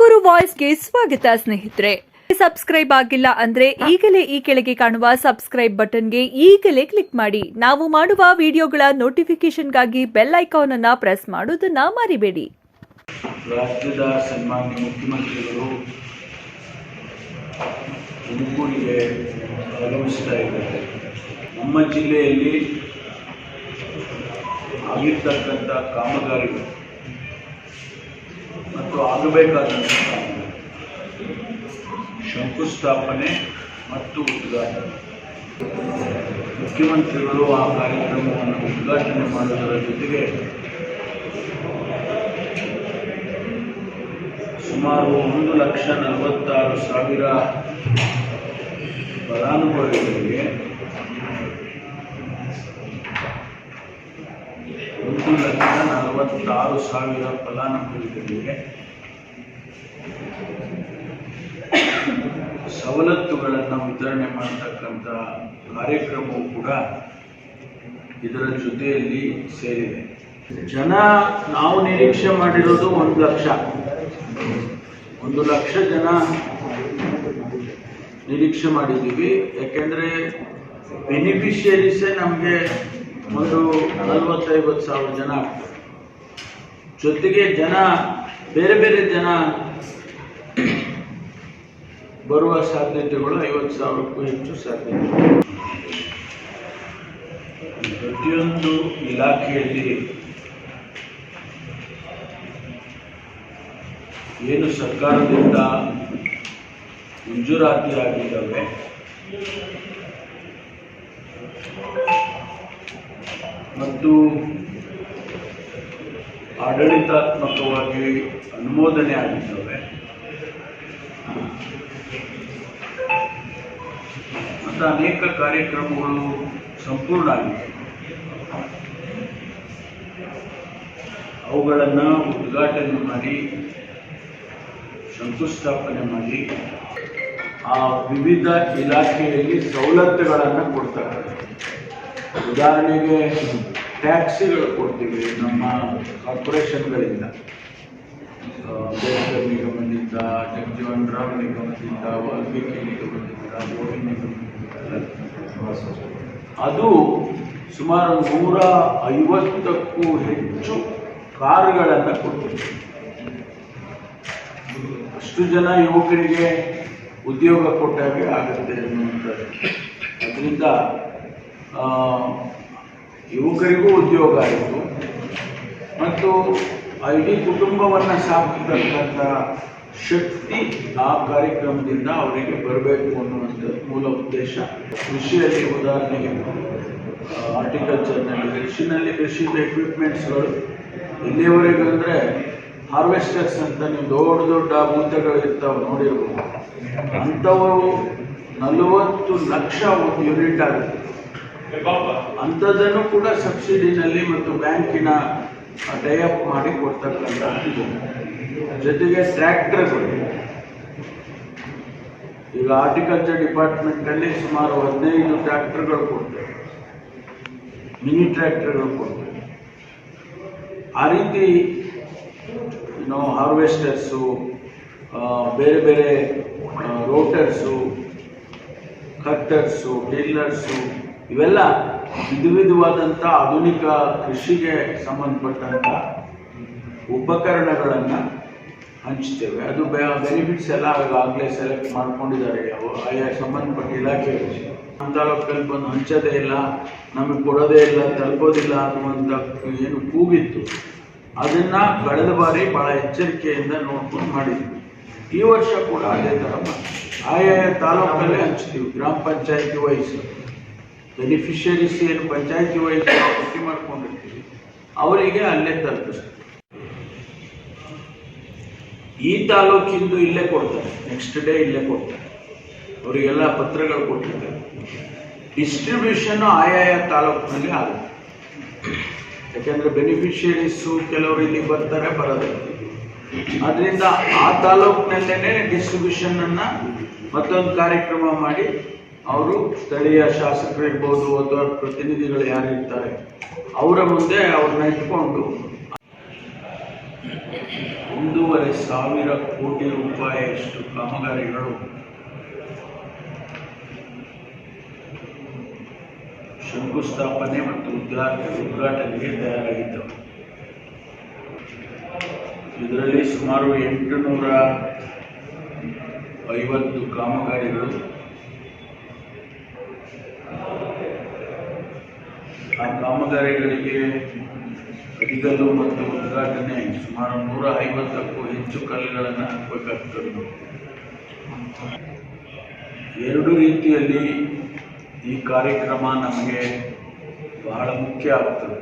ತುಮಕೂರು ವಾಯ್ಸ್ಗೆ ಸ್ವಾಗತ ಸ್ನೇಹಿತರೆ. ಸಬ್ಸ್ಕ್ರೈಬ್ ಆಗಿಲ್ಲ ಅಂದ್ರೆ ಈಗಲೇ ಈ ಕೆಳಗೆ ಕಾಣುವ ಸಬ್ಸ್ಕ್ರೈಬ್ ಬಟನ್ಗೆ ಈಗಲೇ ಕ್ಲಿಕ್ ಮಾಡಿ. ನಾವು ಮಾಡುವ ವಿಡಿಯೋಗಳ ನೋಟಿಫಿಕೇಶನ್ಗಾಗಿ ಬೆಲ್ ಐಕಾನ್ ಅನ್ನ ಪ್ರೆಸ್ ಮಾಡೋದನ್ನ ಮರಿಬೇಡಿ. ರಾಜ್ಯದ ಸನ್ಮಾನ್ಯ ಮುಖ್ಯಮಂತ್ರಿಗಳು ತುಮಕೂರಿಗೆ ಆಗಮಿಸ್ತಾ ನಮ್ಮ ಜಿಲ್ಲೆಯಲ್ಲಿ ಆಗಿರ್ತಕ್ಕಂಥ ಕಾಮಗಾರಿಗಳು ಮತ್ತು ಆಗಬೇಕಾದಂಥ ಶಂಕುಸ್ಥಾಪನೆ ಮತ್ತು ಉದ್ಘಾಟನೆ. ಮುಖ್ಯಮಂತ್ರಿಗಳು ಆ ಕಾರ್ಯಕ್ರಮವನ್ನು ಉದ್ಘಾಟನೆ ಮಾಡುವುದರ ಜೊತೆಗೆ ಸುಮಾರು ಒಂದು ಲಕ್ಷ ನಲವತ್ತಾರು ಸಾವಿರ ಫಲಾನುಭವಿಗಳಿಗೆ ನಲವತ್ತಾರು ಸಾವಿರ ಫಲಾನುಭವಿಗಳಿಗೆ ಸವಲತ್ತುಗಳನ್ನು ವಿತರಣೆ ಮಾಡತಕ್ಕಂಥ ಕಾರ್ಯಕ್ರಮವು ಕೂಡ ಇದರ ಜೊತೆಯಲ್ಲಿ ಸೇರಿದೆ. ಜನ ನಾವು ನಿರೀಕ್ಷೆ ಮಾಡಿರೋದು ಒಂದು ಲಕ್ಷ. ಒಂದು ಲಕ್ಷ ಜನ ನಿರೀಕ್ಷೆ ಮಾಡಿದ್ದೀವಿ. ಯಾಕೆಂದರೆ ಬೆನಿಫಿಷಿಯರೀಸೇ ನಮಗೆ ಒಂದು ನಲವತ್ತೈವತ್ತು ಸಾವಿರ ಜನ ಆಗ್ತಾರೆ. ಜೊತೆಗೆ ಜನ, ಬೇರೆ ಬೇರೆ ಜನ ಬರುವ ಸಾಧ್ಯತೆಗಳು ಐವತ್ತು ಸಾವಿರಕ್ಕೂ ಹೆಚ್ಚು ಸಾಧ್ಯತೆ. ಪ್ರತಿಯೊಂದು ಇಲಾಖೆಯಲ್ಲಿ ಏನು ಸರ್ಕಾರದಿಂದ ಮಂಜೂರಾತಿ ಆಗಿದ್ದಾವೆ? ಮತ್ತು ಆಡಳಿತಾತ್ಮಕವಾಗಿ ಅನುಮೋದನೆ ಆಗಿದ್ದಾವೆ ಮತ್ತು ಅನೇಕ ಕಾರ್ಯಕ್ರಮಗಳು ಸಂಪೂರ್ಣ ಆಗಿದೆ ಅವುಗಳನ್ನು ಉದ್ಘಾಟನೆ ಮಾಡಿ, ಶಂಕುಸ್ಥಾಪನೆ ಮಾಡಿ, ಆ ವಿವಿಧ ಇಲಾಖೆಯಲ್ಲಿ ಸವಲತ್ತುಗಳನ್ನು ಕೊಡ್ತಾರೆ. ಉದಾಹರಣೆಗೆ ಟ್ಯಾಕ್ಸಿಗಳು ಕೊಡ್ತೀವಿ ನಮ್ಮ ಕಾರ್ಪೊರೇಷನ್ಗಳಿಂದ. ಆ, ಬೇಕರ್ ನಿಗಮದಿಂದ ಜಗಜೀವನ್ ರಾಮ್ ನಿಗಮದಿಂದ ವಾಲ್ಮೀಕಿ ನಿಗಮದಿಂದ ಗೋವಿ ನಿಗಮದಿಂದ ಅದು ಸುಮಾರು ನೂರ ಐವತ್ತಕ್ಕೂ ಹೆಚ್ಚು ಕಾರುಗಳನ್ನು ಕೊಡ್ತೀವಿ ಅಷ್ಟು ಜನ ಯುವಕರಿಗೆ ಉದ್ಯೋಗ ಕೊಟ್ಟಾಗೆ ಆಗುತ್ತೆ ಅನ್ನುವಂಥದ್ದು. ಅದರಿಂದ ಯುವಕರಿಗೂ ಉದ್ಯೋಗ ಆಯಿತು. ಮತ್ತು ಆ ಇಡೀ ಕುಟುಂಬವನ್ನು ಸಾಕ್ತಕ್ಕಂಥ ಶಕ್ತಿ ಆ ಕಾರ್ಯಕ್ರಮದಿಂದ ಅವರಿಗೆ ಬರಬೇಕು ಅನ್ನುವಂಥದ್ದು ಮೂಲ ಉದ್ದೇಶ. ಕೃಷಿಯಲ್ಲಿ ಉದಾಹರಣೆಗೆ ಹಾರ್ಟಿಕಲ್ಚರ್ನಲ್ಲಿ ಕೃಷಿನಲ್ಲಿ ಕೃಷಿದ ಎಕ್ವಿಪ್ಮೆಂಟ್ಸ್ಗಳು ಇಲ್ಲಿಯವರೆಗೆ ಅಂದರೆ ಹಾರ್ವೆಸ್ಟರ್ಸ್ ಅಂತ ನೀವು ದೊಡ್ಡ ದೊಡ್ಡ ಭೂತಗಳು ಇರ್ತಾವೆ ನೋಡಿರ್ಬೋದು. ಅಂಥವರು ನಲವತ್ತು ಲಕ್ಷ ಒಂದು ಯೂನಿಟ್ ಆಗುತ್ತೆ. ಅಂಥದ್ದನ್ನು ಕೂಡ ಸಬ್ಸಿಡಿನಲ್ಲಿ ಮತ್ತು ಬ್ಯಾಂಕಿನ ಟೈಅಪ್ ಮಾಡಿ ಕೊಡ್ತಕ್ಕಂಥ ಜೊತೆಗೆ ಟ್ರ್ಯಾಕ್ಟರ್ಗಳು. ಈಗ ಹಾರ್ಟಿಕಲ್ಚರ್ ಡಿಪಾರ್ಟ್ಮೆಂಟಲ್ಲಿ ಸುಮಾರು ಹದಿನೈದು ಟ್ರ್ಯಾಕ್ಟರ್ಗಳು ಕೊಡ್ತೇವೆ. ಮಿನಿ ಟ್ರ್ಯಾಕ್ಟರ್ಗಳು ಕೊಡ್ತೇವೆ. ಆ ರೀತಿ ನಾವು ಹಾರ್ವೆಸ್ಟರ್ಸು ಬೇರೆ ಬೇರೆ ರೋಟರ್ಸು, ಕಟ್ಟರ್ಸು ಟಿಲ್ಲರ್ಸು ಇವೆಲ್ಲ ವಿಧ ವಿಧವಾದಂಥ ಆಧುನಿಕ ಕೃಷಿಗೆ ಸಂಬಂಧಪಟ್ಟಂಥ ಉಪಕರಣಗಳನ್ನು ಹಂಚ್ತೇವೆ. ಅದು ಬೆನಿಫಿಟ್ಸ್ ಎಲ್ಲ ಆಗಲೇ ಸೆಲೆಕ್ಟ್ ಮಾಡ್ಕೊಂಡಿದ್ದಾರೆ. ಆಯಾ ಸಂಬಂಧಪಟ್ಟ ಇಲಾಖೆ ನಮ್ಮ ತಾಲೂಕಲ್ಲಿ ಬಂದು ಹಂಚೋದೇ ಇಲ್ಲ, ನಮಗೆ ಕೊಡೋದೇ ಇಲ್ಲ, ತಲುಪೋದಿಲ್ಲ ಅನ್ನುವಂಥ ಏನು ಕೂಗಿತ್ತು. ಅದನ್ನು ಕಳೆದ ಬಾರಿ ಭಾಳ ಎಚ್ಚರಿಕೆಯಿಂದ ನೋಡ್ಕೊಂಡು ಮಾಡಿದ್ವಿ. ಈ ವರ್ಷ ಕೂಡ ಅದೇ ಥರ ಆಯಾ ತಾಲೂಕಲ್ಲೇ ಹಂಚ್ತೀವಿ. ಗ್ರಾಮ ಪಂಚಾಯತಿ ವೈಸ್ ಬೆನಿಫಿಷರೀಸ್ ಏನು ಪಂಚಾಯತಿ ವೈಸ್ ಪಟ್ಟಿ ಮಾಡ್ಕೊಂಡಿರ್ತೀವಿ, ಅವರಿಗೆ ಅಲ್ಲೇ ತಲುಪಿಸ್ತೀವಿ. ಈ ತಾಲೂಕಿಂದು ಇಲ್ಲೇ ಕೊಡ್ತಾರೆ ನೆಕ್ಸ್ಟ್ ಡೇ ಇಲ್ಲೇ ಕೊಡ್ತಾರೆ. ಅವರಿಗೆಲ್ಲ ಪತ್ರಗಳು ಕೊಟ್ಟಿದ್ದಾರೆ ಡಿಸ್ಟ್ರಿಬ್ಯೂಷನ್ ಆಯಾಯ ತಾಲೂಕಿನಲ್ಲಿ ಆಗುತ್ತೆ. ಯಾಕೆಂದರೆ ಬೆನಿಫಿಷಿಯರೀಸು ಕೆಲವರು ಇಲ್ಲಿ ಬರ್ತಾರೆ ಬರೋದಿಲ್ಲ ಅದರಿಂದ ಆ ತಾಲೂಕ್ನಲ್ಲೇನೆ ಡಿಸ್ಟ್ರಿಬ್ಯೂಷನ್ ಅನ್ನ ಮತ್ತೊಂದು ಕಾರ್ಯಕ್ರಮ ಮಾಡಿ ಅವರು ಸ್ಥಳೀಯ ಶಾಸಕರು ಇರ್ಬೋದು ಅಥವಾ ಪ್ರತಿನಿಧಿಗಳು ಯಾರಿರ್ತಾರೆ ಅವರ ಮುಂದೆ ಅವ್ರನ್ನ ಇಟ್ಕೊಂಡು ಒಂದೂವರೆ ಸಾವಿರ ಕೋಟಿ ರೂಪಾಯಿಯಷ್ಟು ಕಾಮಗಾರಿಗಳು ಶಂಕುಸ್ಥಾಪನೆ ಮತ್ತು ಉದ್ಘಾಟನೆ ಉದ್ಘಾಟನೆಗೆ ತಯಾರಾಗಿದ್ದವು. ಇದರಲ್ಲಿ ಸುಮಾರು ಎಂಟುನೂರ ಐವತ್ತು ಕಾಮಗಾರಿಗಳು ಆ ಕಾಮಗಾರಿಗಳಿಗೆ ಅಡಿಗಲ್ಲು ಮತ್ತು ಉದ್ಘಾಟನೆ ಸುಮಾರು ನೂರ ಐವತ್ತಕ್ಕೂ ಹೆಚ್ಚು ಕಲ್ಲುಗಳನ್ನು ಹಾಕಬೇಕಾಗ್ತದೆ. ಎರಡು ರೀತಿಯಲ್ಲಿ ಈ ಕಾರ್ಯಕ್ರಮ ನಮಗೆ ಬಹಳ ಮುಖ್ಯ ಆಗ್ತದೆ.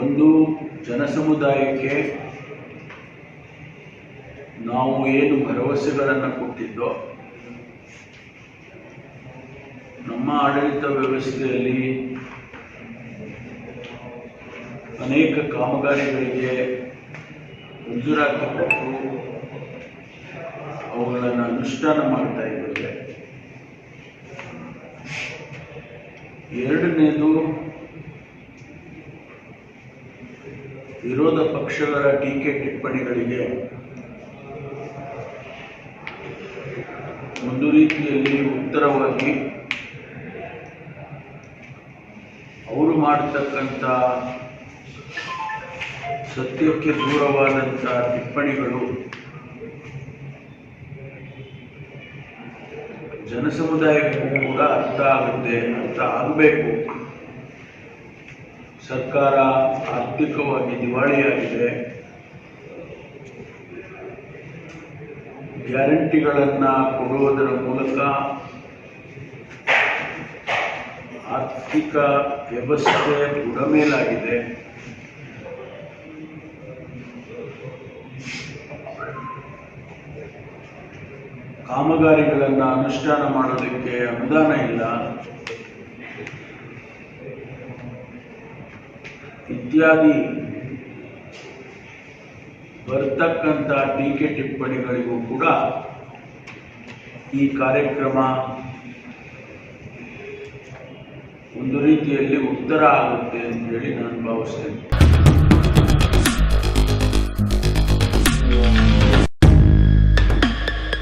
ಒಂದು, ಜನಸಮುದಾಯಕ್ಕೆ ನಾವು ಏನು ಭರವಸೆಗಳನ್ನು ಕೊಟ್ಟಿದ್ದೋ ನಮ್ಮ ಆಡಳಿತ ವ್ಯವಸ್ಥೆಯಲ್ಲಿ ಅನೇಕ ಕಾಮಗಾರಿಗಳಿಗೆ ಮಂಜೂರಾತಿ ಅವುಗಳನ್ನು ಅನುಷ್ಠಾನ ಮಾಡ್ತಾ ಇದ್ದೇವೆ. ಎರಡನೇದು, ವಿರೋಧ ಪಕ್ಷಗಳ ಟೀಕೆ ಟಿಪ್ಪಣಿಗಳಿಗೆ ಒಂದು ರೀತಿಯಲ್ಲಿ ಉತ್ತರವಾಗಿ ಅವರು ಮಾಡತಕ್ಕಂಥ ಸತ್ಯಕ್ಕೆ ದೂರವಾದಂಥ ಟಿಪ್ಪಣಿಗಳು ಜನಸಮುದಾಯಕ್ಕೂ ಕೂಡ ಅರ್ಥ ಆಗುತ್ತೆ, ಅರ್ಥ ಆಗಬೇಕು. ಸರ್ಕಾರ ಆರ್ಥಿಕವಾಗಿ ದಿವಾಳಿಯಾಗಿದೆ. ಗ್ಯಾರಂಟಿಗಳನ್ನು ಕೊಡುವುದರ ಮೂಲಕ ಆರ್ಥಿಕ ವ್ಯವಸ್ಥೆ ಬುಡಮೇಲಾಗಿದೆ. ಕಾಮಗಾರಿಗಳನ್ನು ಅನುಷ್ಠಾನ ಮಾಡೋದಕ್ಕೆ ಅನುದಾನ ಇಲ್ಲ. ಇತ್ಯಾದಿ ಬರ್ತಕ್ಕಂಥ ಟೀಕೆ ಟಿಪ್ಪಣಿಗಳಿಗೂ ಕೂಡ ಈ ಕಾರ್ಯಕ್ರಮ ಒಂದು ರೀತಿಯಲ್ಲಿ ಉತ್ತರ ಆಗುತ್ತೆ ಅಂತ ಹೇಳಿ ನಾನು ಭಾವಿಸ್ತೇನೆ.